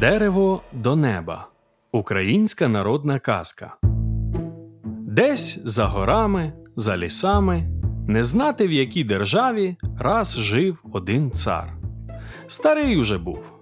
Дерево до неба. Українська народна казка. Десь за горами, за лісами, не знати в якій державі раз жив один цар. Старий уже був.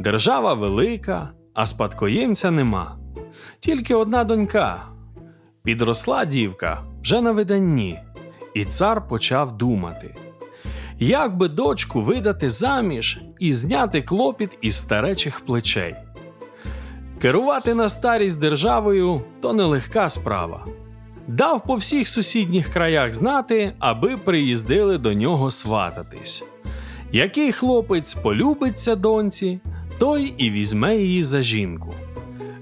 Держава велика, а спадкоємця нема. Тільки одна донька. Підросла дівка вже на виданні, і цар почав думати. Як би дочку видати заміж і зняти клопіт із старечих плечей? Керувати на старість державою то нелегка справа. Дав по всіх сусідніх краях знати, аби приїздили до нього свататись. Який хлопець полюбиться доньці, той і візьме її за жінку.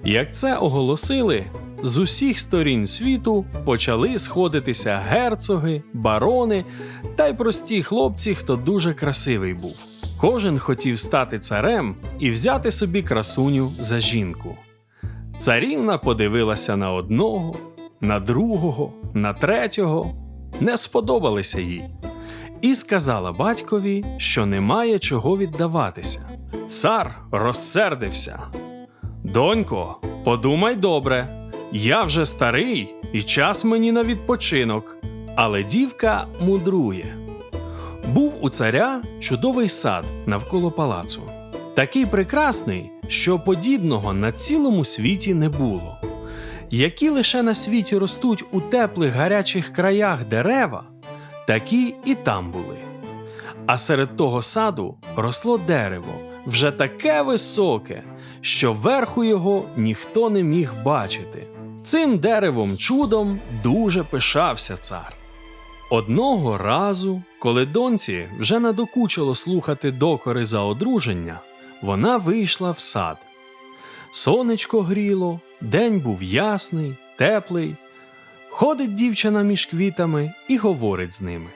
Як це оголосили, з усіх сторін світу почали сходитися герцоги, барони та й прості хлопці, хто дуже красивий був. Кожен хотів стати царем і взяти собі красуню за жінку. Царівна подивилася на одного, на другого, на третього, не сподобалися їй, і сказала батькові, що немає чого віддаватися. Цар розсердився. Донько, подумай добре, я вже старий і час мені на відпочинок. Але дівка мудрує. Був у царя чудовий сад навколо палацу, такий прекрасний, що подібного на цілому світі не було. Які лише на світі ростуть у теплих гарячих краях дерева, такі і там були. А серед того саду росло дерево, вже таке високе, що верху його ніхто не міг бачити. Цим деревом чудом дуже пишався цар. Одного разу, коли доньці вже надокучило слухати докори за одруження, вона вийшла в сад. Сонечко гріло, день був ясний, теплий. Ходить дівчина між квітами і говорить з ними.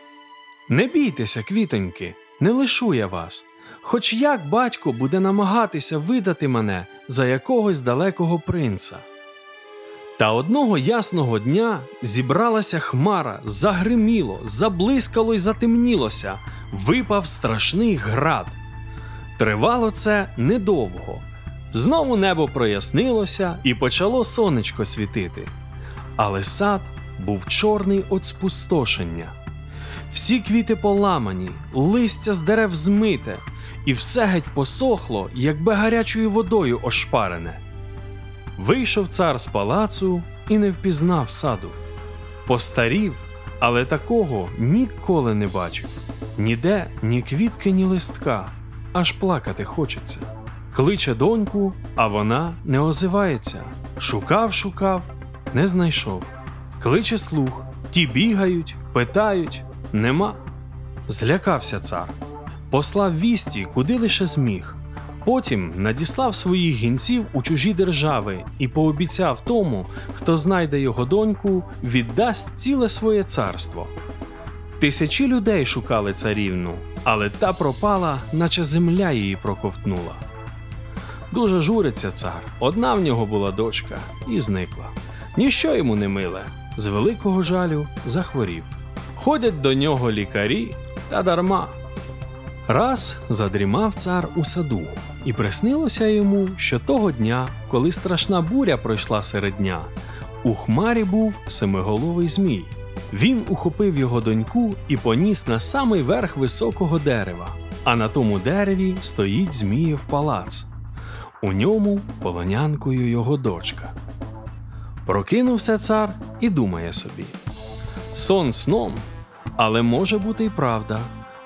Не бійтеся, квітоньки, не лишу я вас. Хоч як батько буде намагатися видати мене за якогось далекого принца. Та одного ясного дня зібралася хмара, загриміло, заблискало й затемнілося, випав страшний град. Тривало це недовго. Знову небо прояснилося і почало сонечко світити. Але сад був чорний від спустошення. Всі квіти поламані, листя з дерев змите, і все геть посохло, якби гарячою водою ошпарене. Вийшов цар з палацу і не впізнав саду. Постарів, але такого ніколи не бачив. Ніде ні квітки, ні листка, аж плакати хочеться. Кличе доньку, а вона не озивається. Шукав, шукав, не знайшов. Кличе слух, ті бігають, питають, нема. Злякався цар, послав вісті, куди лише зміг. Потім надіслав своїх гінців у чужі держави і пообіцяв тому, хто знайде його доньку, віддасть ціле своє царство. Тисячі людей шукали царівну, але та пропала, наче земля її проковтнула. Дуже журиться цар. Одна в нього була дочка і зникла. Ніщо йому не миле, з великого жалю захворів. Ходять до нього лікарі та дарма. Раз задрімав цар у саду, і приснилося йому, що того дня, коли страшна буря пройшла серед дня, у хмарі був семиголовий змій. Він ухопив його доньку і поніс на самий верх високого дерева, а на тому дереві стоїть Зміїв палац. У ньому полонянкою його дочка. Прокинувся цар і думає собі: сон сном, але може бути й правда,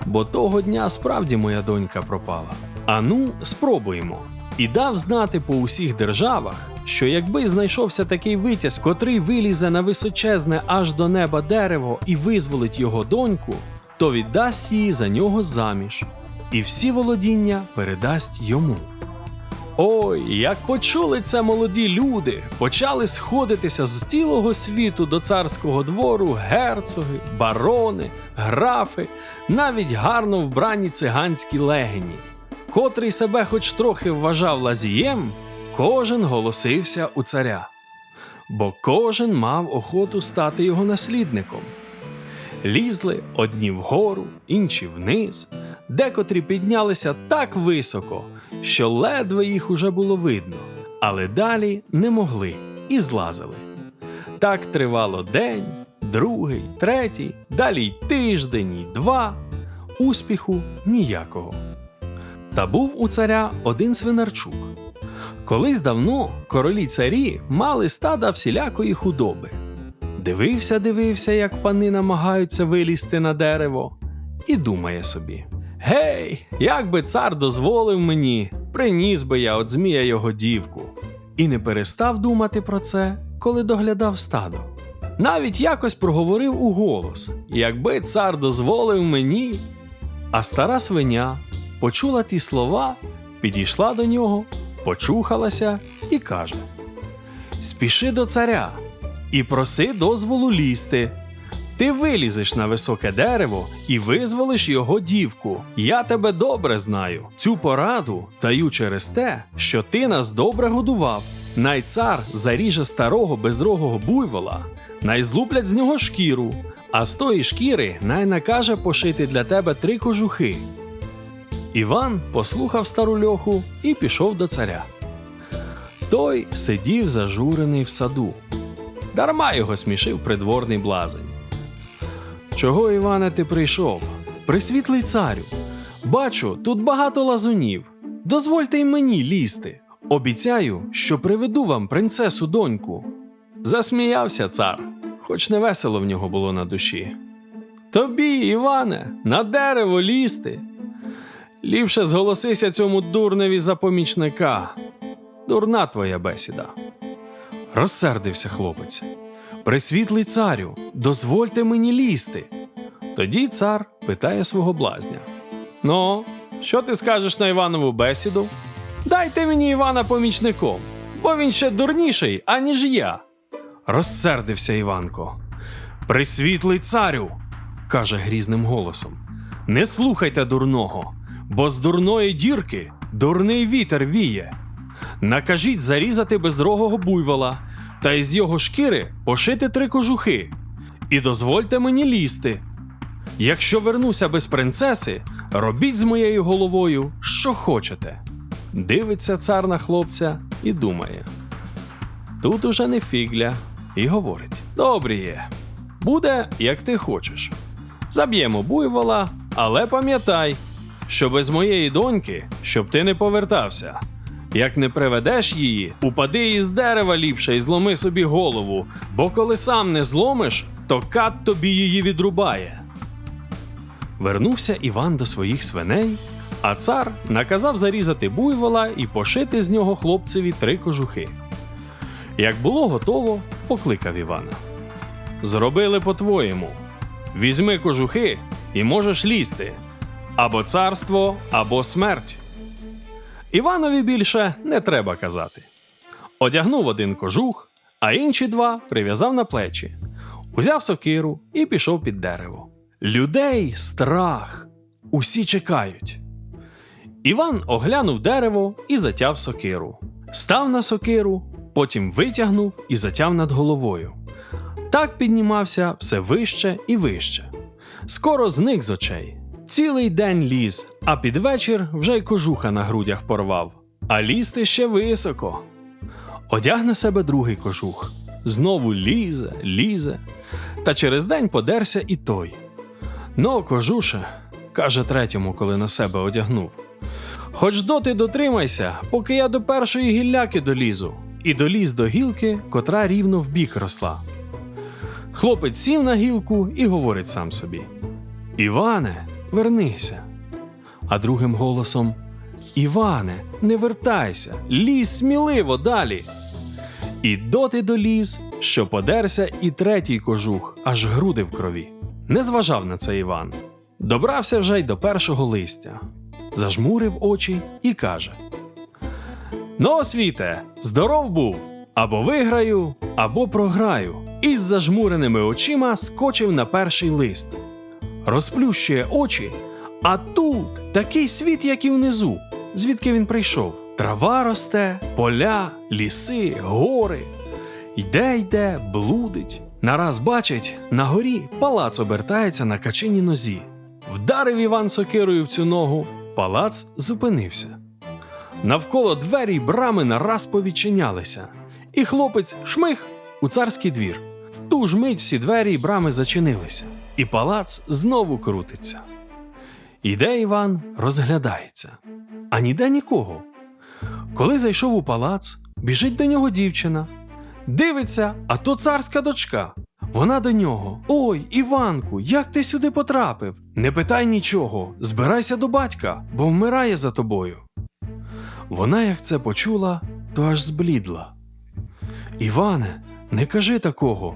бо того дня справді моя донька пропала. Ану, спробуємо. І дав знати по усіх державах, що якби знайшовся такий витязь, котрий вилізе на височезне аж до неба дерево і визволить його доньку, то віддасть її за нього заміж, і всі володіння передасть йому. Ой, як почули це молоді люди, почали сходитися з цілого світу до царського двору герцоги, барони, графи, навіть гарно вбрані циганські легені. Котрий себе хоч трохи вважав лазієм, кожен голосився у царя, бо кожен мав охоту стати його наслідником. Лізли одні вгору, інші вниз, декотрі піднялися так високо, що ледве їх уже було видно, але далі не могли і злазили. Так тривало день, другий, третій, далі й тиждень, і два. Успіху ніякого. Та був у царя один свинарчук. Колись давно королі царі мали стада всілякої худоби. Дивився, дивився, як пани намагаються вилізти на дерево, і думає собі: Гей, як би цар дозволив мені, приніс би я от змія його дівку. І не перестав думати про це, коли доглядав стадо. Навіть якось проговорив у голос: якби цар дозволив мені. А стара свиня почула ті слова, підійшла до нього, почухалася і каже: Спіши до царя і проси дозволу лізти. Ти вилізеш на високе дерево і визволиш його дівку. Я тебе добре знаю. Цю пораду даю через те, що ти нас добре годував. Най цар заріже старого безрогого буйвола, най злуплять з нього шкіру, а з тої шкіри най накаже пошити для тебе три кожухи. Іван послухав стару льоху і пішов до царя. Той сидів зажурений в саду. Дарма його смішив придворний блазень. Чого, Іване, ти прийшов? Присвітлий царю. Бачу, тут багато лазунів. Дозвольте й мені лізти. Обіцяю, що приведу вам принцесу доньку. Засміявся цар, хоч не весело в нього було на душі. Тобі, Іване, на дерево лізти. Ліпше зголосися цьому дурневі за помічника. Дурна твоя бесіда. Розсердився хлопець. Присвітлий царю, дозвольте мені лізти. Тоді цар питає свого блазня: Ну, що ти скажеш на Іванову бесіду? Дайте мені Івана помічником, бо він ще дурніший, аніж я. Розсердився Іванко. Присвітлий царю, каже грізним голосом. Не слухайте дурного, бо з дурної дірки дурний вітер віє. Накажіть зарізати безрогого буйвола та із його шкіри пошити три кожухи. І дозвольте мені лізти. Якщо вернуся без принцеси, робіть з моєю головою, що хочете. Дивиться цар на хлопця і думає. Тут уже не фігля, і говорить: Добрі є, буде, як ти хочеш. Заб'ємо буйвола, але пам'ятай, що без моєї доньки, щоб ти не повертався. Як не приведеш її, упади із дерева ліпше і зломи собі голову, бо коли сам не зломиш, то кат тобі її відрубає. Вернувся Іван до своїх свиней, а цар наказав зарізати буйвола і пошити з нього хлопцеві три кожухи. Як було готово, покликав Івана. Зробили по-твоєму. Візьми кожухи і можеш лізти або царство, або смерть. Іванові більше не треба казати. Одягнув один кожух, а інші два прив'язав на плечі, узяв сокиру і пішов під дерево. Людей страх. Усі чекають. Іван оглянув дерево і затяв сокиру. Став на сокиру, потім витягнув і затяв над головою. Так піднімався все вище і вище. Скоро зник з очей. Цілий день ліз, а під вечір вже й кожуха на грудях порвав. А лізти ще високо. Одяг на себе другий кожух. Знову лізе, лізе. Та через день подерся і той. Ну, кожуше, каже третьому, коли на себе одягнув. Хоч доти дотримайся, поки я до першої гілляки долізу, і доліз до гілки, котра рівно в бік росла. Хлопець сів на гілку і говорить сам собі: Іване, вернися. А другим голосом: Іване, не вертайся, лізь сміливо далі. І доти доліз, що подерся і третій кожух, аж груди в крові. Не зважав на це Іван. Добрався вже й до першого листя, зажмурив очі і каже: Ну, освіте, здоров був! Або виграю, або програю. І з зажмуреними очима скочив на перший лист. Розплющує очі, а тут такий світ, як і внизу, звідки він прийшов. Трава росте, поля, ліси, гори. Йде, йде, блудить. Нараз бачить, на горі палац обертається на качиній нозі. Вдарив Іван сокирою в цю ногу, палац зупинився. Навколо двері й брами нараз повідчинялися, і хлопець шмих у царський двір. В ту ж мить всі двері й брами зачинилися, і палац знову крутиться. Іде Іван, розглядається, а ніде нікого. Коли зайшов у палац, біжить до нього дівчина. Дивиться, а то царська дочка. Вона до нього: Ой, Іванку, як ти сюди потрапив? Не питай нічого, збирайся до батька, бо вмирає за тобою. Вона, як це почула, то аж зблідла. Іване, не кажи такого,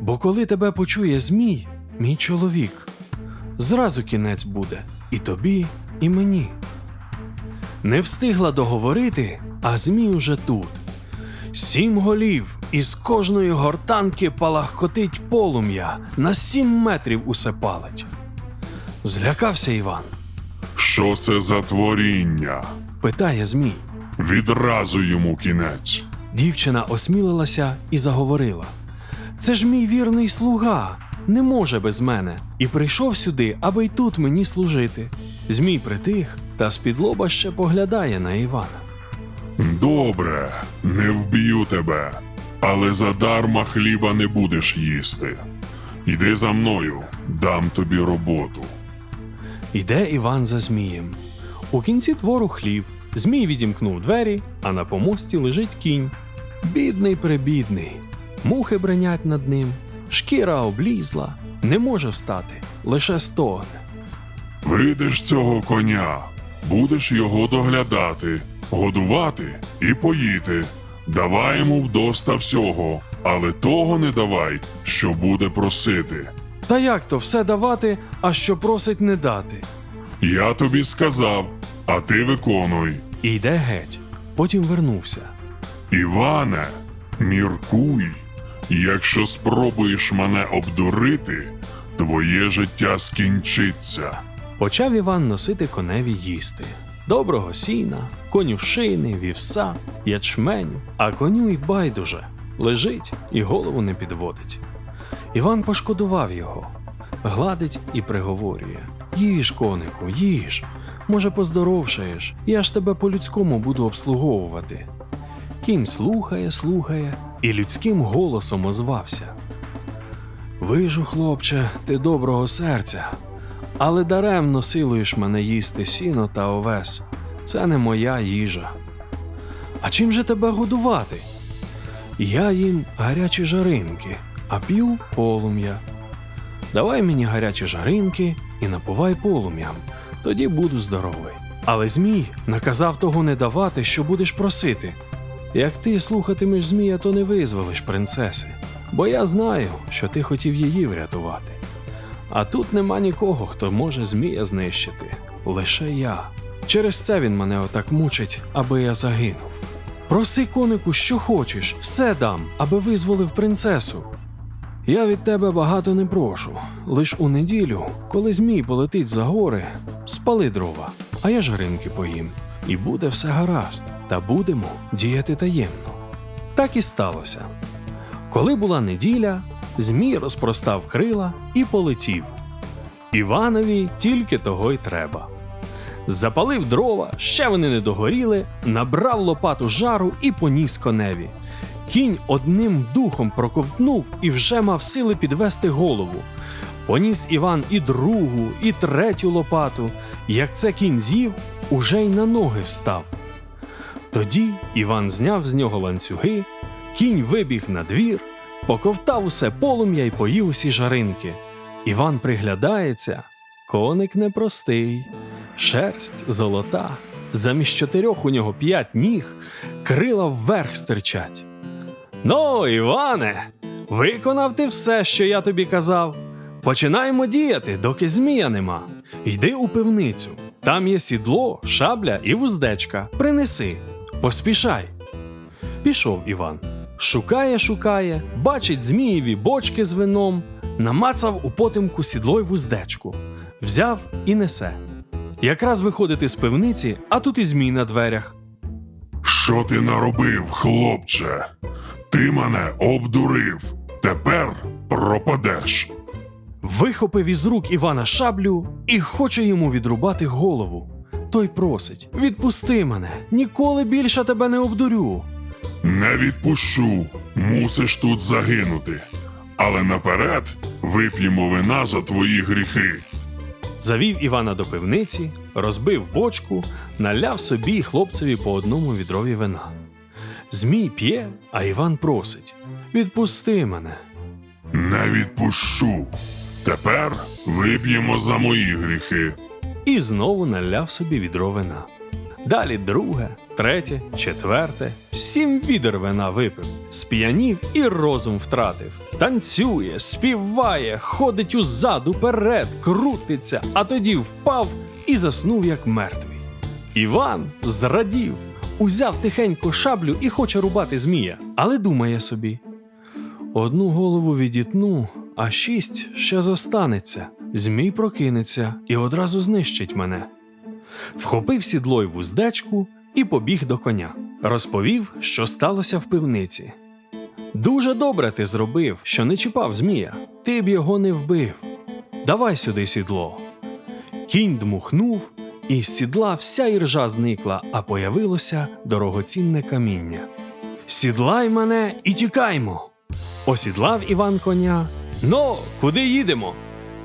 бо коли тебе почує Змій, мій чоловік, зразу кінець буде і тобі, і мені. Не встигла договорити, а Змій уже тут. Сім голів, і з кожної гортанки палахкотить полум'я, на сім метрів усе палить. Злякався Іван, Що це за творіння? питає Змій. Відразу йому кінець. Дівчина осмілилася і заговорила: Це ж мій вірний слуга, не може без мене, і прийшов сюди, аби й тут мені служити. Змій притих та з-під лоба ще поглядає на Івана. Добре, не вб'ю тебе, але задарма хліба не будеш їсти. Іди за мною, дам тобі роботу. Іде Іван за Змієм. У кінці твору хлів. Змій відімкнув двері, а на помості лежить кінь. Бідний прибідний. Мухи бренять над ним, шкіра облізла, не може встати, лише стогне. Видиш цього коня, будеш його доглядати, годувати і поїти. Давай йому вдоста всього, але того не давай, що буде просити. Та як то все давати, а що просить не дати? Я тобі сказав, а ти виконуй. І йде геть. Потім вернувся. Іване, міркуй, якщо спробуєш мене обдурити, твоє життя скінчиться. Почав Іван носити коневі їсти. Доброго сіна, конюшини, вівса, ячменю, а коню й байдуже лежить і голову не підводить. Іван пошкодував його, гладить і приговорює: Їж, конику, їж. Може, поздоровшаєш, я ж тебе по-людському буду обслуговувати. Кінь слухає, слухає і людським голосом озвався. Вижу, хлопче, ти доброго серця, але даремно силуєш мене їсти сіно та овес. Це не моя їжа. А чим же тебе годувати? Я їм гарячі жаринки, а п'ю полум'я. Давай мені гарячі жаринки і напувай полум'ям, тоді буду здоровий. Але Змій наказав того не давати, що будеш просити. Як ти слухатимеш Змія, то не визволиш принцеси, бо я знаю, що ти хотів її врятувати. А тут нема нікого, хто може Змія знищити, лише я. Через це він мене отак мучить, аби я загинув. Проси конику, що хочеш, все дам, аби визволив принцесу. Я від тебе багато не прошу. Лиш у неділю, коли Змій полетить за гори, спали дрова, а я жаринки поїм. І буде все гаразд, та будемо діяти таємно. Так і сталося. Коли була неділя, Змій розпростав крила і полетів. Іванові тільки того й треба. Запалив дрова, ще вони не догоріли, набрав лопату жару і поніс коневі. Кінь одним духом проковтнув і вже мав сили підвести голову. Поніс Іван і другу, і третю лопату. Як це кінь з'їв, уже й на ноги встав. Тоді Іван зняв з нього ланцюги, кінь вибіг на двір, поковтав усе полум'я й поїв усі жаринки. Іван приглядається, коник непростий, шерсть золота, замість чотирьох у нього п'ять ніг, крила вверх стирчать. Ну, Іване, виконав ти все, що я тобі казав. Починаємо діяти, доки змія нема. Йди у пивницю. Там є сідло, шабля і вуздечка. Принеси, поспішай. Пішов Іван. Шукає, шукає, бачить змієві бочки з вином, намацав у потемку сідло й вуздечку, взяв і несе. Якраз виходити з пивниці, а тут і змій на дверях. Що ти наробив, хлопче? Ти мене обдурив. Тепер пропадеш. Вихопив із рук Івана шаблю і хоче йому відрубати голову. Той просить: Відпусти мене, ніколи більше тебе не обдурю. Не відпущу, мусиш тут загинути. Але наперед вип'ємо вина за твої гріхи. Завів Івана до пивниці, розбив бочку, наляв собі й хлопцеві по одному відрові вина. Змій п'є, а Іван просить: Відпусти мене. Не відпущу. Тепер вип'ємо за мої гріхи. І знову наляв собі відро вина. Далі друге, третє, четверте, сім відер вина випив, сп'янів і розум втратив. Танцює, співає, ходить узад, уперед, крутиться, а тоді впав і заснув як мертвий. Іван зрадів, узяв тихенько шаблю і хоче рубати змія, але думає собі: Одну голову відітну, а шість ще зостанеться. Змій прокинеться і одразу знищить мене. Вхопив сідло й вуздечку і побіг до коня. Розповів, що сталося в пивниці. Дуже добре ти зробив, що не чіпав змія. Ти б його не вбив. Давай сюди сідло. Кінь дмухнув, і з сідла вся іржа зникла, а появилося дорогоцінне каміння. Сідлай мене і тікаймо. Осідлав Іван коня. Ну, куди їдемо?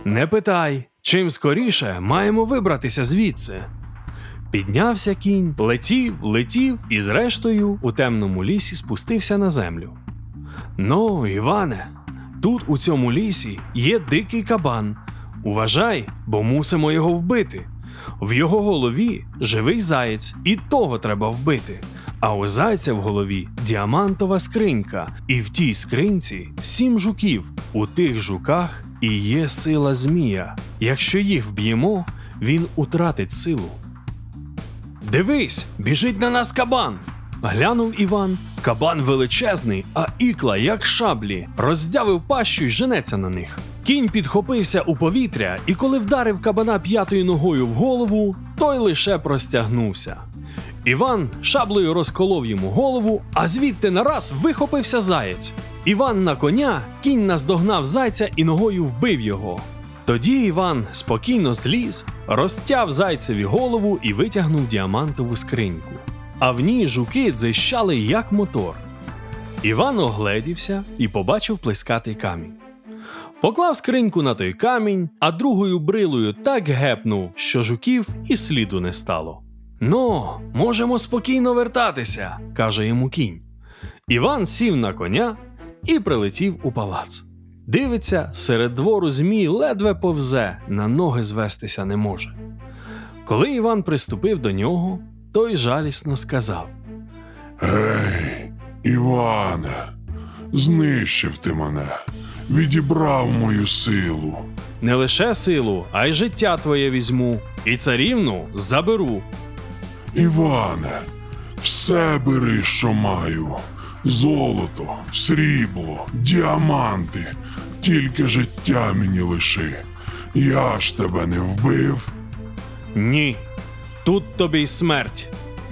Не питай, чим скоріше маємо вибратися звідси. Піднявся кінь, летів, летів і, зрештою, у темному лісі спустився на землю. Ну, Іване, тут у цьому лісі є дикий кабан. Уважай, бо мусимо його вбити. В його голові живий заєць, і того треба вбити. А у зайця в голові діамантова скринька, і в тій скринці сім жуків. У тих жуках і є сила змія. Якщо їх вб'ємо, він утратить силу. Дивись, біжить на нас кабан. Глянув Іван. Кабан величезний, а ікла, як шаблі, роздявив пащу й женеться на них. Кінь підхопився у повітря, і коли вдарив кабана п'ятою ногою в голову, той лише простягнувся. Іван шаблею розколов йому голову, а звідти нараз вихопився заєць. Іван на коня, кінь наздогнав зайця і ногою вбив його. Тоді Іван спокійно зліз, розтяв зайцеві голову і витягнув діамантову скриньку. А в ній жуки дзищали, як мотор. Іван огледівся і побачив плескатий камінь. Поклав скриньку на той камінь, а другою брилою так гепнув, що жуків і сліду не стало. Ну, можемо спокійно вертатися, каже йому кінь. Іван сів на коня і прилетів у палац. Дивиться, серед двору змій ледве повзе, на ноги звестися не може. Коли Іван приступив до нього, той жалісно сказав: Гей, Іване, знищив ти мене, відібрав мою силу. Не лише силу, а й життя твоє візьму, і царівну заберу. Іване, все бери, що маю. Золото, срібло, діаманти, тільки життя мені лиши. Я ж тебе не вбив. Ні, тут тобі й смерть.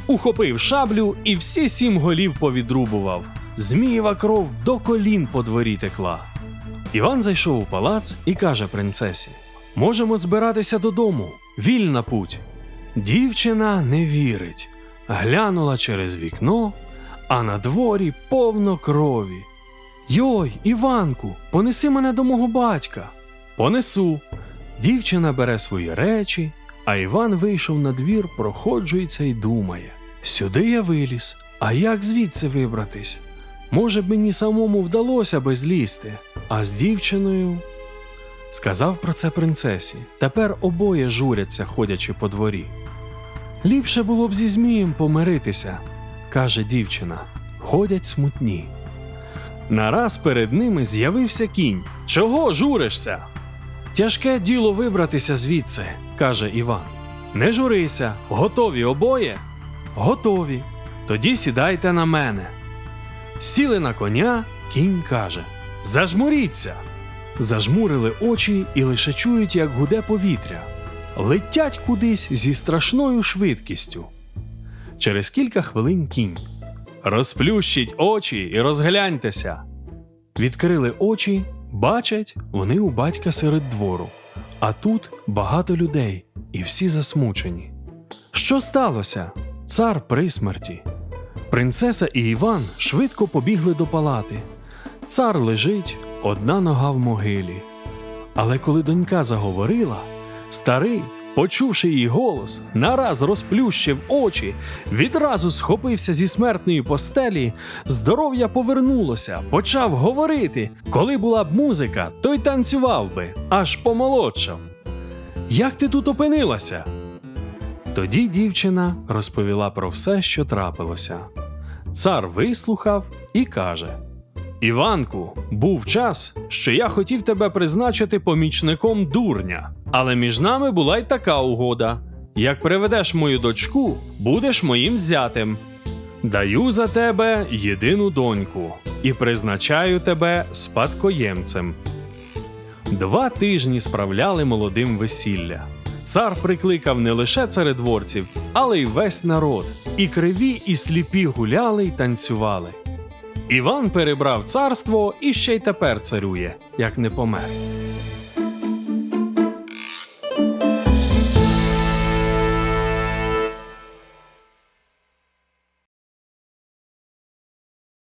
Ухопив шаблю і всі сім голів повідрубував. Змієва кров до колін по дворі текла. Іван зайшов у палац і каже принцесі: Можемо збиратися додому, вільна путь. Дівчина не вірить, глянула через вікно, а на дворі повно крові. Йой, Іванку, понеси мене до мого батька. Понесу. Дівчина бере свої речі, а Іван вийшов на двір, проходжується і думає: сюди я виліз, а як звідси вибратись? Може б мені самому вдалося би злізти, а з дівчиною. Сказав про це принцесі. Тепер обоє журяться, ходячи по дворі. Ліпше було б зі Змієм помиритися, каже дівчина. Ходять смутні. Нараз перед ними з'явився кінь. Чого журишся? Тяжке діло вибратися звідси, каже Іван. Не журися, готові обоє? Готові. Тоді сідайте на мене. Сіли на коня, кінь каже: Зажмуріться. Зажмурили очі і лише чують, як гуде повітря. Летять кудись зі страшною швидкістю. Через кілька хвилин кінь. Розплющіть очі і розгляньтеся. Відкрили очі, бачать, вони у батька серед двору. А тут багато людей, і всі засмучені. Що сталося? Цар при смерті. Принцеса і Іван швидко побігли до палати. Цар лежить, одна нога в могилі. Але коли донька заговорила, старий, почувши її голос, нараз розплющив очі, відразу схопився зі смертної постелі, здоров'я повернулося, почав говорити. Коли була б музика, то й танцював би, аж помолодшав. Як ти тут опинилася? Тоді дівчина розповіла про все, що трапилося. Цар вислухав і каже: Іванку, був час, що я хотів тебе призначити помічником дурня, але між нами була й така угода: як приведеш мою дочку, будеш моїм зятем. Даю за тебе єдину доньку і призначаю тебе спадкоємцем. Два тижні справляли молодим весілля. Цар прикликав не лише царедворців, але й весь народ. І криві, і сліпі гуляли й танцювали. Іван перебрав царство і ще й тепер царює, як не помер.